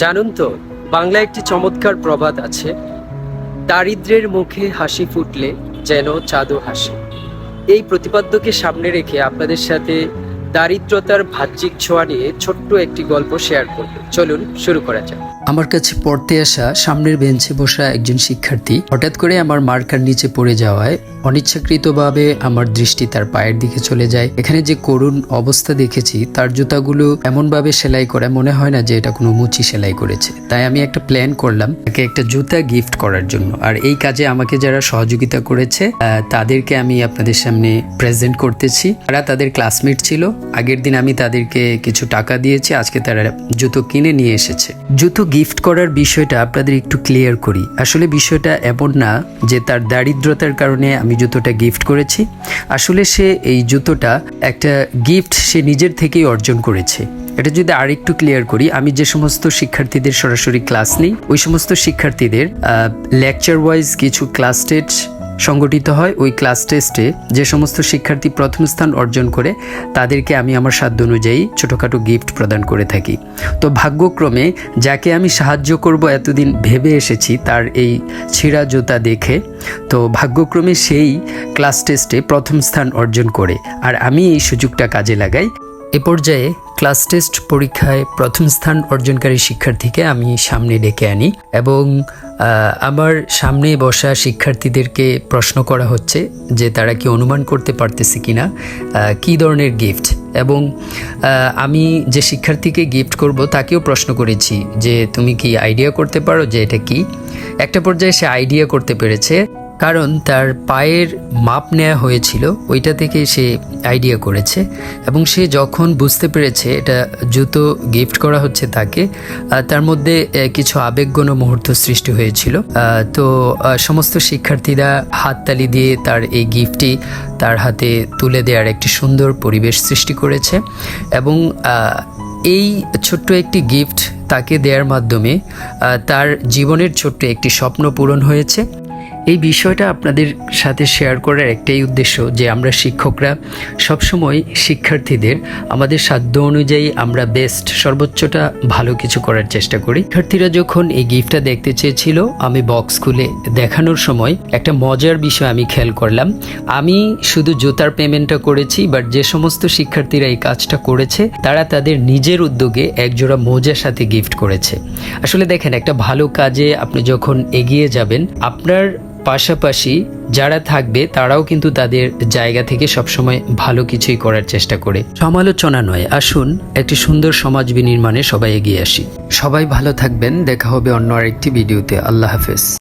জানুন তো বাংলা একটি চমৎকার প্রবাদ আছে, দারিদ্রের মুখে হাসি ফুটলে যেন চাঁদও হাসে। এই প্রতিপাদ্যকে সামনে রেখে আপনাদের সাথে দারিদ্রতার বাহ্যিক ছোঁয়া নিয়ে ছোট্ট একটি গল্প শেয়ার করব। চলুন শুরু করা যাক। আমার কাছে পড়তে আসা সামনের বেঞ্চে বসা একজন শিক্ষার্থী, হঠাৎ করে আমার মার্কার নিচে পড়ে যাওয়ায় অনিচ্ছাকৃতভাবে আমার দৃষ্টি তার পায়ের দিকে চলে যায়। এখানে যে করুণ অবস্থা দেখেছি, তার জুতাগুলো এমনভাবে সেলাই করা মনে হয় না যে এটা কোনো মুচি সেলাই করেছে। তাই আমি একটা প্ল্যান করলাম, তাকে একটা জুতা গিফট করার জন্য। আর এই কাজে আমাকে যারা সহযোগিতা করেছে তাদেরকে আমি আপনাদের সামনে প্রেজেন্ট করতেছি। তারা তাদের ক্লাসমেট ছিল আগের দিন আমি তাদেরকে কিছু টাকা দিয়েছি, আজকে তারা জুতো কিনে নিয়ে এসেছে। জুতো গিফট করার বিষয়টা আপনাদের একটু ক্লিয়ার করি। আসলে বিষয়টা এমন না যে তার দারিদ্রতার কারণে আমি জুতোটা গিফট করেছি। আসলে সে এই জুতোটা একটা গিফট সে নিজের থেকেই অর্জন করেছে। এটা যদি আরেকটু ক্লিয়ার করি, আমি যে সমস্ত শিক্ষার্থীদের সরাসরি ক্লাস নিই, ওই সমস্ত শিক্ষার্থীদের লেকচার ওয়াইজ কিছু ক্লাস টেস্ট সংগঠিত হয় ওই ক্লাস টেস্টে যে সমস্ত শিক্ষার্থী প্রথম স্থান অর্জন করে, তাদেরকে আমি আমার সাধ্য অনুযায়ী ছোটোখাটো গিফট প্রদান করে থাকি। তো ভাগ্যক্রমে যাকে আমি সাহায্য করব এতদিন ভেবে এসেছি, তার এই ছিঁড়া জুতা দেখে, তো ভাগ্যক্রমে সেই ক্লাস টেস্টে প্রথম স্থান অর্জন করে। আর আমি এই সুযোগটা কাজে লাগাই। এ পর্যায়ে ক্লাস টেস্ট পরীক্ষায় প্রথম স্থান অর্জনকারী শিক্ষার্থীকে আমি সামনে ডেকে আনি এবং আমার সামনে বসা শিক্ষার্থীদেরকে প্রশ্ন করা হচ্ছে যে তারা কি অনুমান করতে পারতেছে কি না কী ধরনের গিফট এবং আমি যে শিক্ষার্থীকে গিফট করব তাকেও প্রশ্ন করেছি যে তুমি কি আইডিয়া করতে পারো যে এটা কি? একটা পর্যায়ে সে আইডিয়া করতে পেরেছে। কারণ তার পায়ের মাপ নেওয়া হয়েছিল, ওইটা থেকে সে আইডিয়া করেছে এবং সে যখন বুঝতে পেরেছে এটা জুতো গিফট করা হচ্ছে তাকে তার মধ্যে কিছু আবেগগণ মুহূর্ত সৃষ্টি হয়েছিল। তো সমস্ত শিক্ষার্থীরা হাততালি দিয়ে তার এই গিফটটি তার হাতে তুলে দেওয়ার একটি সুন্দর পরিবেশ সৃষ্টি করেছে এবং এই ছোট্ট একটি গিফট তাকে দেওয়ার মাধ্যমে তার জীবনের ছোট্ট একটি স্বপ্ন পূরণ হয়েছে। এই বিষয়টা আপনাদের সাথে শেয়ার করার একটাই উদ্দেশ্য যে আমরা শিক্ষকরা সবসময় শিক্ষার্থীদের আমাদের সাধ্য অনুযায়ী আমরা বেস্ট সর্বোচ্চটা ভালো কিছু করার চেষ্টা করি। শিক্ষার্থীরা যখন এই গিফটটা দেখতে চেয়েছিল, আমি বক্স খুলে দেখানোর সময় একটা মজার বিষয় আমি খেয়াল করলাম। আমি শুধু জুতার পেমেন্টটা করেছি বাট যে সমস্ত শিক্ষার্থীরা এই কাজটা করেছে, তারা তাদের নিজের উদ্যোগে একজোড়া মোজার সাথে গিফট করেছে। আসলে দেখেন, একটা ভালো কাজে আপনি যখন এগিয়ে যাবেন, আপনার পাশাপাশি যারা থাকবে, তারাও কিন্তু তাদের জায়গা থেকে সবসময় ভালো কিছুই করার চেষ্টা করে। সমালোচনা নয়, আসুন একটি সুন্দর সমাজ বিনির্মাণে সবাই এগিয়ে আসি। সবাই ভালো থাকবেন, দেখা হবে অন্য আরেকটি ভিডিওতে। আল্লাহ হাফেজ।